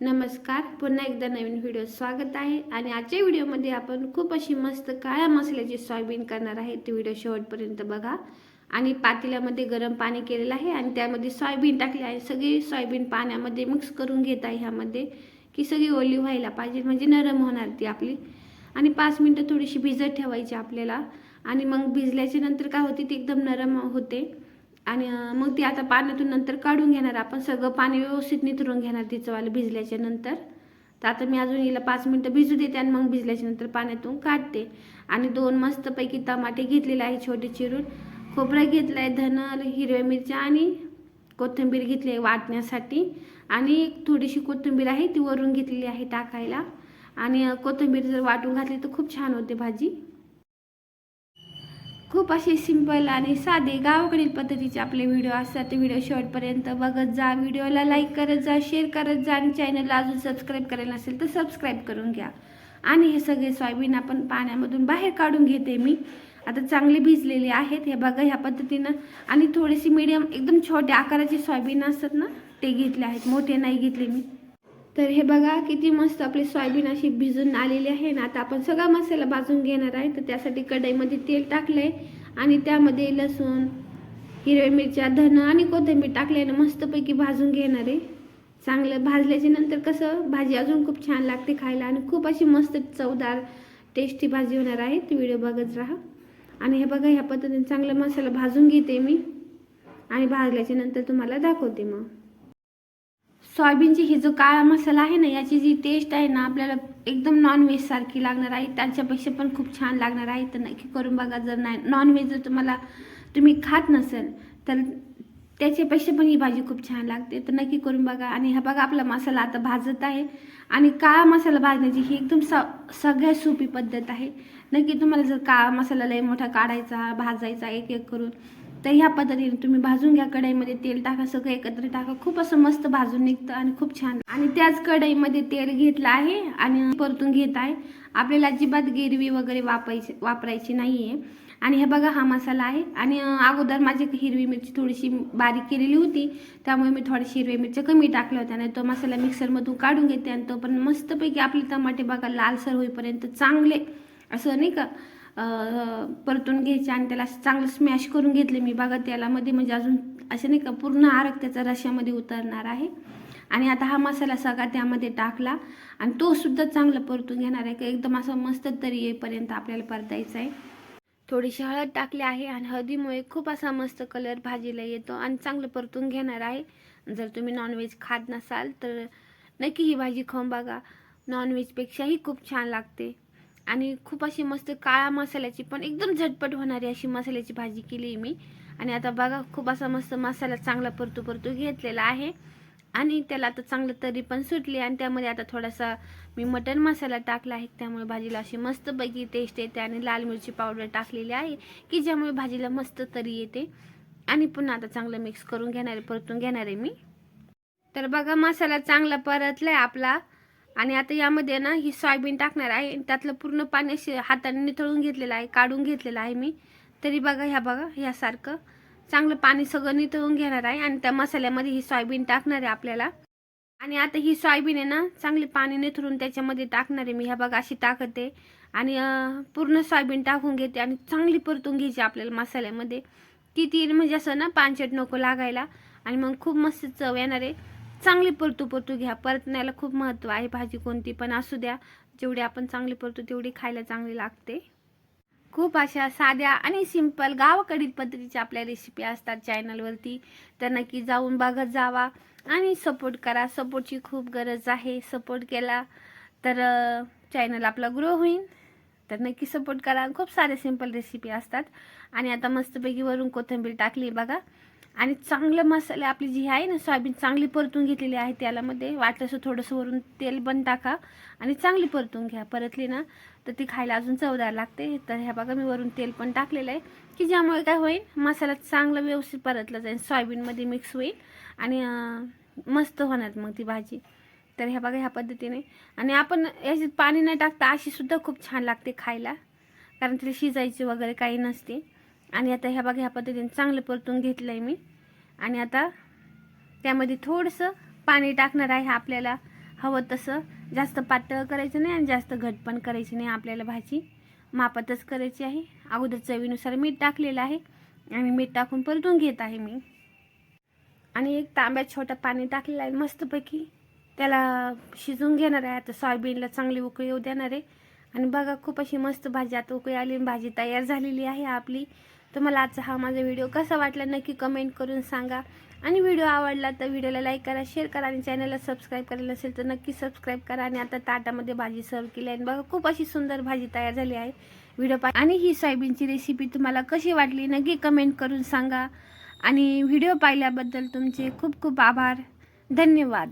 नमस्कार. पुन्हा एकदा नवीन व्हिडिओ स्वागत आहे. आणि आजच्या व्हिडिओमध्ये आपण खूप अशी मस्त काळ्या मसाल्याची सोयाबीन करणार आहे. ते व्हिडिओ शेवटपर्यंत बघा. आणि पातेल्यामध्ये गरम पाणी केलेलं आहे आणि त्यामध्ये सोयाबीन टाकली आहे. सगळी सोयाबीन पाण्यामध्ये मिक्स करून घेत आहे ह्यामध्ये. की सगळी ओली व्हायला पाहिजे म्हणजे नरम होणार ती आपली. आणि पाच मिनटं थोडीशी भिजत ठेवायची आपल्याला. आणि मग भिजल्याच्या नंतर काय होते ती एकदम नरम होते. आणि मग ती आता पाण्यातून नंतर काढून घेणार. आपण सगळं पाणी व्यवस्थित निथरून घेणार तिचंवालं भिजल्याच्या नंतर. तर आता मी अजून हिला पाच मिनटं भिजू देते आणि मग भिजल्याच्या नंतर पाण्यातून काढते. आणि दोन मस्तपैकी टमाटे घेतलेले आहे छोटे चिरून. खोबरं घेतलं आहे धन हिरव्या मिरच्या आणि कोथिंबीर घेतली आहे वाटण्यासाठी. आणि एक थोडीशी कोथिंबीर आहे ती वरून घेतलेली आहे टाकायला. आणि कोथिंबीर जर वाटून घातली तर खूप छान होते भाजी. खूप असे सिंपल आणि साधे गावाकडील पद्धतीचे आपले व्हिडिओ असतात. ते व्हिडिओ शेवटपर्यंत बघत जा. व्हिडिओला लाईक करत जा शेअर करत जा आणि चॅनलला अजून सबस्क्राईब करायला नसेल तर सबस्क्राईब करून घ्या. आणि हे सगळे सोयाबीन आपण पाण्यामधून बाहेर काढून घेते मी. आता चांगले भिजलेले आहेत. हे बघा ह्या पद्धतीनं. आणि थोडीशी मीडियम एकदम छोट्या आकाराचे सोयाबीन असतात ना ते घेतले आहेत. मोठे नाही घेतले मी. तर हे बघा किती मस्त आपली सोयाबीन अशी भिजून आलेली आहे ना. आता आपण सगळा मसाला भाजून घेणार आहे. तर त्यासाठी कढईमध्ये तेल टाकलंय आणि त्यामध्ये लसूण हिरव्या मिरच्या धनं आणि कोथिंबीर टाकल्याने मस्तपैकी भाजून घेणार आहे. चांगलं भाजल्याच्या नंतर कसं भाजी अजून खूप छान लागते खायला आणि खूप अशी मस्त चवदार टेस्टी भाजी होणार आहे. ती व्हिडिओ बघत राहा. आणि हे बघा ह्या पद्धतीने चांगला मसाला भाजून घेते मी आणि भाजल्याच्या नंतर तुम्हाला दाखवते मग. सोयाबीनची ही जो काळा मसाला आहे ना याची जी टेस्ट आहे ना आपल्याला एकदम नॉनव्हेज सारखी लागणार आहे. त्याच्यापेक्षा पण खूप छान लागणार आहे. तर नक्की करून बघा जर नाही नॉनव्हेज जर तुम्हाला तुम्ही खात नसेल तर त्याच्यापेक्षा पण ही भाजी खूप छान लागते. तर नक्की करून बघा. आणि हा बघा आपला मसाला आता भाजत आहे. आणि काळा मसाला भाजण्याची ही एकदम स सगळ्यात सोपी पद्धत आहे. नक्की तुम्हाला जर काळा मसाला लय मोठा काढायचा भाजायचा एक एक करून तर ह्या पद्धतीने तुम्ही भाजून घ्या कढईमध्ये तेल टाका सगळं एकत्र टाका. खूप असं मस्त भाजून निघतं आणि खूप छान. आणि त्याच कढईमध्ये तेल घेतलं आहे आणि परतून घेत आहे. आपल्याला अजिबात गिरवी वगैरे वापरायची वापरायची नाही आहे आणि हे बघा हा मसाला आहे. आणि अगोदर माझी हिरवी मिरची थोडीशी बारीक केलेली होती. त्यामुळे मी थोडीशी हिरवी मिरच्या कमी टाकल्या होत्या. आणि तो मसाला मिक्सरमधून काढून घेते आणि तो पण मस्तपैकी आपले टमाटे बघा लालसर होईपर्यंत चांगले. असं नाही का? परतून घ्यायचे आणि त्याला चांगलं स्मॅश करून घेतले मी. बघा त्यालामध्ये म्हणजे अजून असं नाही का पूर्ण आरक त्याचा रश्यामध्ये उतरणार आहे. आणि आता हा मसाला सगळा त्यामध्ये टाकला आणि तो सुद्धा चांगला परतून घेणार आहे. का एकदम असं मस्त तरी येईपर्यंत आपल्याला परतायचं आहे. थोडीशी हळद टाकली आहे आणि हळदीमुळे खूप असा मस्त कलर भाजीला येतो आणि चांगलं परतून घेणार आहे. जर तुम्ही नॉनव्हेज खात नसाल तर नक्की ही भाजी खाऊन बघा. नॉनव्हेजपेक्षाही खूप छान लागते. आणि खूप अशी मस्त काळा मसाल्याची पण एकदम झटपट होणारी अशी मसाल्याची भाजी केली आहे मी. आणि आता बघा खूप असा मस्त मसाला चांगला परतू परतू घेतलेला आहे. आणि त्याला आता चांगलं तरी पण सुटली आणि त्यामध्ये आता थोडासा मी मटन मसाला टाकला आहे. त्यामुळे भाजीला अशी मस्तपैकी टेस्ट येते आणि लाल मिरची पावडर टाकलेली आहे की ज्यामुळे भाजीला मस्त तरी येते. आणि पुन्हा आता चांगलं मिक्स करून घेणार आहे परतून घेणार आहे मी. तर बघा मसाला चांगला परतलाय आपला. आणि आता यामध्ये ना ही सोयाबीन टाकणार आहे. त्यातलं पूर्ण पाणी असे हाताने निथळून घेतलेलं आहे काढून घेतलेलं आहे मी. तरी बघा ह्या बघा ह्यासारखं चांगलं पाणी सगळं निथळून घेणार आहे. आणि त्या मसाल्यामध्ये ही सोयाबीन टाकणार आहे आपल्याला. आणि आता ही सोयाबीन आहे ना चांगली पाणी निथरून त्याच्यामध्ये टाकणार आहे मी. ह्या बघा अशी टाकते. आणि पूर्ण सोयाबीन टाकून घेते आणि चांगली परतून घ्यायची आपल्याला मसाल्यामध्ये. किती म्हणजे असं ना पानचट नको लागायला. आणि मग खूप मस्त चव येणार आहे. चांगली परतू परतू घ्या. परतण्याला खूप महत्त्व आहे. भाजी कोणती पण असू द्या. जेवढी आपण चांगली परतू तेवढी खायला चांगली लागते. खूप अशा साध्या आणि सिंपल गावाकडील पद्धतीच्या आपल्या रेसिपी असतात चॅनलवरती तर नक्की जाऊन बघत जावा आणि सपोर्ट करा. सपोर्टची खूप गरज आहे. सपोर्ट केला तर चॅनल आपला ग्रो होईल. तर नक्की सपोर्ट करा. खूप सारे सिंपल रेसिपी असतात. आणि आता मस्तपैकी वरून कोथिंबीर टाकली बघा. आणि चांगलं मसाले आपली जी आहे ना सोयाबीन चांगली परतून घेतलेली आहे त्यालामध्ये वाटलंसं थोडंसं वरून तेल पण टाका आणि चांगली परतून घ्या. परतली ना तर ती खायला अजून चवदार लागते. तर ह्या बघा मी वरून तेल पण टाकलेलं आहे की ज्यामुळे काय होईल मसाला चांगला व्यवस्थित परतला जाईल सोयाबीनमध्ये मिक्स होईल आणि मस्त होणार मग ती भाजी. तर ह्या बघा ह्या पद्धतीने. आणि आपण याच्यात पाणी नाही टाकता अशी सुद्धा खूप छान लागते खायला कारण तिला शिजायची वगैरे काही नसते. आणि आता ह्या बघा ह्या पद्धतीने चांगलं परतून घेतलं आहे मी. आणि आता त्यामध्ये थोडंसं पाणी टाकणार आहे आपल्याला. हवं तसं. जास्त पातळ करायचं नाही आणि जास्त घट पण करायची नाही आपल्याला भाजी. मापातच करायची आहे. अगोदर चवीनुसार मीठ टाकलेलं आहे. आणि मीठ टाकून परतून घेत आहे मी. आणि एक तांब्यात छोटं पाणी टाकलेलं आहे मस्तपैकी. त्याला शिजवून घेणार आहे. आता सोयाबीनला चांगली उकळी येऊ देणार आहे. आणि बघा खूप अशी मस्त भाजी. आता उकळी आली आणि भाजी तयार झालेली आहे आपली. तुम्हाला आजचा हा माझा व्हिडिओ कसा वाटला नक्की कमेंट करून सांगा. आणि व्हिडिओ आवडला तर व्हिडिओला लाईक करा शेअर करा आणि चॅनलला सबस्क्राईब करायला असेल तर नक्की सबस्क्राईब करा. आणि आता ताटामध्ये भाजी सर्व केली आहे. आणि बघा खूप अशी सुंदर भाजी तयार झाली आहे. व्हिडिओ पा आणि ही सोयाबीनची रेसिपी तुम्हाला कशी वाटली नक्की कमेंट करून सांगा. आणि व्हिडिओ पाहिल्याबद्दल तुमचे खूप खूप आभार. धन्यवाद.